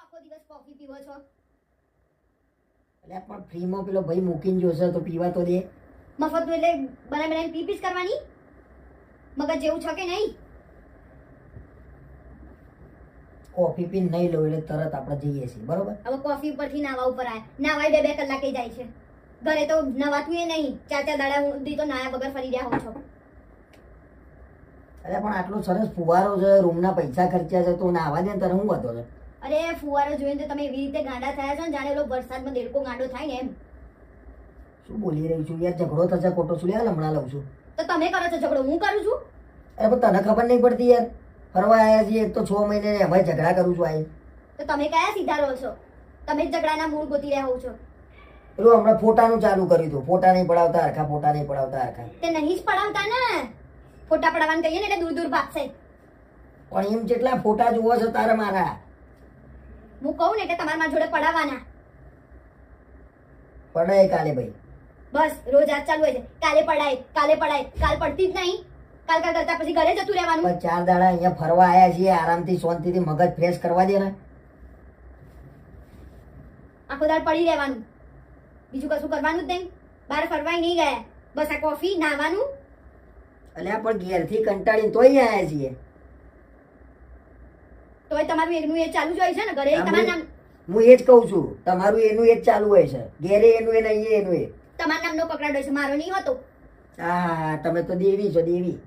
આખો દિવસ કોફી પીવો છો? એટલે પણ ફ્રીમાં પેલો ભાઈ મૂકીને જોશે તો પીવા તો દે. મફતનું એટલે બનાવી બનાવીને પી પીસ કરવાની? મગજ જેવું છે કે નહીં? કોફી પીને નહીં લઉં એટલે તરત આપણે જઈએ છીએ બરોબર? હવે કોફી ઉપરથી નાવા ઉપર આવે નાવાય બે બે કલાકે જાય છે. ઘરે તો નવાતું એ નહીં. ચાર ચાર દાડા સુધી તો નાયા વગર ફરી રહ્યા હો છો. અરે પણ આટલો સરસ ફુવારો છે રૂમના પૈસા ખર્ચ્યા છે તો નાવા દે તને હું વધો છે? અરે ફુવારો જોઈને તો તમે એવી રીતે ગાંડા થયા છો ને જાણે એલો વરસાદમાં દેડકો ગાંડો થાય ને એમ. શું બોલી રહી છું? યાર ઝઘડો થશે ખોટો શું? યાર હમણાં લઉં છું. તો તમે કરો છો ઝઘડો હું કરું છું? અરે પણ તને ખબર નહીં પડતી યાર. ફરવા આવ્યા છીએ એક તો છ મહિને એમાં ઝઘડા કરું છું આઈ. તો તમે કયા સીધા રહો છો? તમે જ ઝઘડાના મૂળ ગોતી રહ્યા હો છો. પેલું હમણાં ફોટાનું ચાલુ કર્યું હતું. ફોટા નહીં પડાવતા હરખા ફોટા નહીં પડાવતા હરખા. તે નહીં જ પડાવતા ને? ફોટા પડાવવાનું કહીએ ને એટલે દૂર દૂર ભાગશે. પણ એમ જેટલા ફોટા જોવો છો તારે મારા. હું કહું ને એટલે તમારે મારા જોડે પડાવવાના. પડાય કાલે ભાઈ. બસ રોજ આજ ચાલુ હોય છે. કાલે પડાય કાલે પડાય કાલ પડતી જ નહીં. કાલ કાલ કરતા પછી ઘરે જતું રહેવાનું. પણ ચાર દાડા અહીંયા ફરવા આવ્યા છીએ આરામથી શાંતિથી મગજ ફ્રેશ કરવા દે ને. આખો દાડ પડી રહેવાનું. બીજું કશું કરવાનું જ નહીં. બહાર ફરવાય નહીં ગયા. બસ આ કોફી નાવાનું. અલ્યા પણ ઘેરથી કંટાળીને તોય આવ્યા છીએ. તોય તમારું એકનું એ ચાલુ જ હોય છે ને ઘરે? તમારા હું એ જ કહું છું તમારું એનું એ જ ચાલુ હોય છે. ઘેરે એનું એ ને અહીંયા એનું એ. તમારા નામનો પકડાડો છે મારો નહીં હોતો. હા તમે તો દેવી છો દેવી.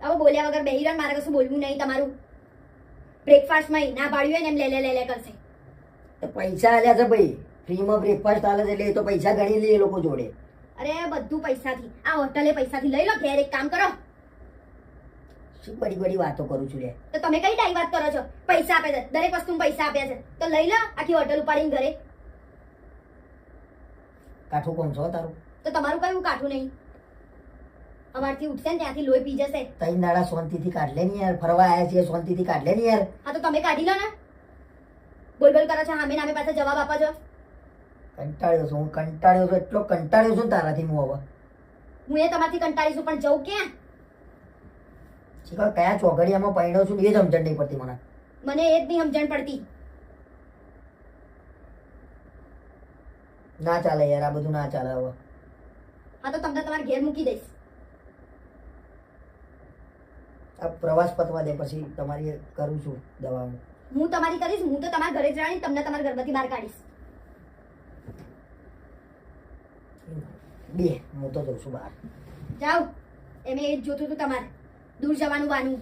હવે બોલ્યા વગર બેહી રહ્યો મારે કશું બોલવું નહીં તમારું. બ્રેકફાસ્ટમાં ના પાડ્યું હોય ને એમ લે લે લે લે કરશે. તો પૈસા આલ્યા છે ભાઈ. ફ્રીમાં બ્રેકફાસ્ટ આલે છે એટલે એ તો પૈસા ગણી લે એ લોકો જોડે. અરે બધું પૈસાથી. આ હોટલે પૈસાથી લઈ લો ઘેર એક કામ કરો. શું બડી બડી વાતો કરું છું લે તો તમે કઈ ટાઈ વાત કરો છો? પૈસા આપે છે. દરેક વસ્તુ પૈસા આપ્યા છે. તો લઈ લો આખી હોટલ ઉપાડીને ઘરે. કાઠું કોણ છો તારું? તો તમારું કયું કાઠું નહીં? અમારથી ઉઠશે ને ત્યાંથી લોહી પી જશે. તઈ દાડા શાંતિથી કાઢ લે ને યાર. ફરવા આવ્યા છીએ શાંતિથી કાઢ લે ને યાર. હા તો તમે કાઢી લો ને. બોલ બોલ કરો છો હામે નામે પાસે જવાબ આપો છો. કંટાળ્યો છું હું કંટાળ્યો છું એટલો કંટાળ્યો છું તારાથી હું હવે. હું એ તમારથી કંટાળી છું પણ જવું ક્યાં? શીખર કયા ચોઘડિયામાં પડ્યો છું? એ જ સમજણ નહીં પડતી મને. મને એ જ નહીં સમજણ પડતી. ના ચાલે યાર આ બધું ના ચાલે હવે. હા તો તમને તમારા ઘેર મૂકી દઈશ. આ પ્રવાસ પતવા દે પછી તમારી કરું છું દવા હું તમારી કરીશ હું તો તમારા ઘરે જ રાણી તમને તમારા ઘરમાંથી બહાર કાઢીશ. બે હું તો જઉં છું બહાર. જાઓ. એમે એ જ જોતું હતું તમારે. દૂર જવાનું વાનું